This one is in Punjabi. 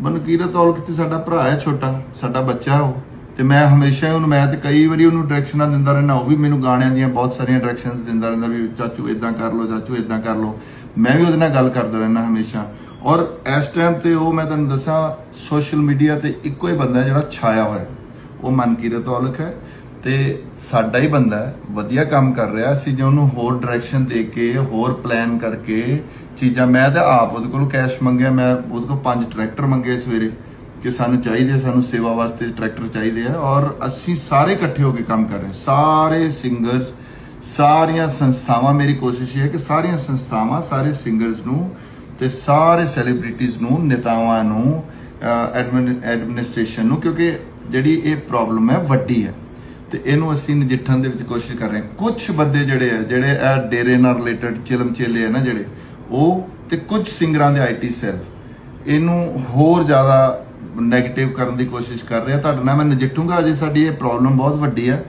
ਮਨਕੀਰਤ ਔਲਖ ਤੇ ਸਾਡਾ ਭਰਾ ਹੈ ਛੋਟਾ, ਸਾਡਾ ਬੱਚਾ ਉਹ। ਤੇ ਮੈਂ ਹਮੇਸ਼ਾ ਹੀ ਉਹਨੂੰ, ਮੈਂ ਤੇ ਕਈ ਵਾਰੀ ਉਹਨੂੰ ਡਾਇਰੈਕਸ਼ਨਾਂ ਦਿੰਦਾ ਰਹਿਣਾ ਉਹ ਵੀ ਮੈਨੂੰ ਗਾਣਿਆਂ ਦੀਆਂ ਬਹੁਤ ਸਾਰੀਆਂ ਡਾਇਰੈਕਸ਼ਨਸ ਦਿੰਦਾ ਰਹਿੰਦਾ ਵੀ ਚਾਚੂ ਇਦਾਂ ਕਰ ਲਓ, ਚਾਚੂ ਇਦਾਂ ਕਰ ਲਓ। ਮੈਂ ਵੀ ਉਹਦੇ ਨਾਲ ਗੱਲ ਕਰਦਾ ਰਹਿਣਾ ਹਮੇਸ਼ਾ। ਔਰ ਇਸ ਟਾਈਮ ਤੇ ਉਹ, ਮੈਂ ਤੁਹਾਨੂੰ ਦੱਸਾਂ ਸੋਸ਼ਲ ਮੀਡੀਆ ਤੇ ਇੱਕੋ ਹੀ ਬੰਦਾ ਜਿਹੜਾ ਛਾਇਆ ਹੋਇਆ। ਉਹ ਮਨਕੀਰਤ ਔਲਖ ਹੈ। ਤੇ ਸਾਡਾ ਹੀ ਬੰਦਾ ਹੈ, ਵਧੀਆ ਕੰਮ ਕਰ ਰਿਹਾ ਸੀ ਜੇ ਉਹਨੂੰ ਹੋਰ ਡਾਇਰੈਕਸ਼ਨ ਦੇ ਕੇ, ਹੋਰ ਪਲਾਨ ਕਰਕੇ ਚੀਜ਼ਾਂ, ਮੈਂ ਤਾਂ ਆਪ ਉਹਦੇ ਕੋਲ ਕੈਸ਼ ਮੰਗਿਆ, ਮੈਂ ਉਹਦੇ ਕੋਲ ਪੰਜ ਟਰੈਕਟਰ ਮੰਗੇ ਸਵੇਰੇ ਕਿ ਸਾਨੂੰ ਚਾਹੀਦੇ ਸਾਨੂੰ ਸੇਵਾ ਵਾਸਤੇ ਟਰੈਕਟਰ ਚਾਹੀਦੇ ਆ ਔਰ ਅਸੀਂ ਸਾਰੇ ਇਕੱਠੇ ਹੋ ਕੇ ਕੰਮ ਕਰ ਰਹੇ ਸਾਰੇ ਸਿੰਗਰਸ ਸਾਰੀਆਂ ਸੰਸਥਾਵਾਂ, ਮੇਰੀ ਕੋਸ਼ਿਸ਼ ਇਹ ਹੈ ਕਿ ਸਾਰੀਆਂ ਸੰਸਥਾਵਾਂ, ਸਾਰੇ ਸਿੰਗਰਸ ਨੂੰ ਤੇ ਸਾਰੇ ਸੈਲੀਬ੍ਰਿਟੀਜ਼ ਨੂੰ, ਨੇਤਾਵਾਂ ਨੂੰ ਐਡਮਿਨਿਸਟ੍ਰੇਸ਼ਨ ਨੂੰ, ਕਿਉਂਕਿ ਜਿਹੜੀ ਇਹ ਪ੍ਰੋਬਲਮ ਹੈ, ਵੱਡੀ ਹੈ। ਤੇ ਇਹਨੂੰ ਅਸੀਂ ਨਜਿੱਠਣ ਦੇ ਵਿੱਚ ਕੋਸ਼ਿਸ਼ ਕਰ ਰਹੇ ਹਾਂ। ਕੁਝ ਬੰਦੇ ਜਿਹੜੇ ਆ, ਜਿਹੜੇ ਇਹ ਡੇਰੇ ਨਾਲ ਰਿਲੇਟਡ ਚਿਲਮ ਚੇਲੇ ਆ ਨਾ ਜਿਹੜੇ, ਉਹ ਤੇ ਕੁਝ ਸਿੰਗਰਾਂ ਦੇ ਆਈਟੀ ਸੈੱਲ, ਇਹਨੂੰ ਹੋਰ ਜ਼ਿਆਦਾ ਨੈਗੇਟਿਵ ਕਰਨ ਦੀ ਕੋਸ਼ਿਸ਼ ਕਰ ਰਿਹਾ ਤੁਹਾਡੇ ਨਾਲ ਮੈਂ ਨਜਿੱਠੂਗਾ, ਅਜੇ ਸਾਡੀ ਇਹ ਪ੍ਰੋਬਲਮ ਬਹੁਤ ਵੱਡੀ ਹੈ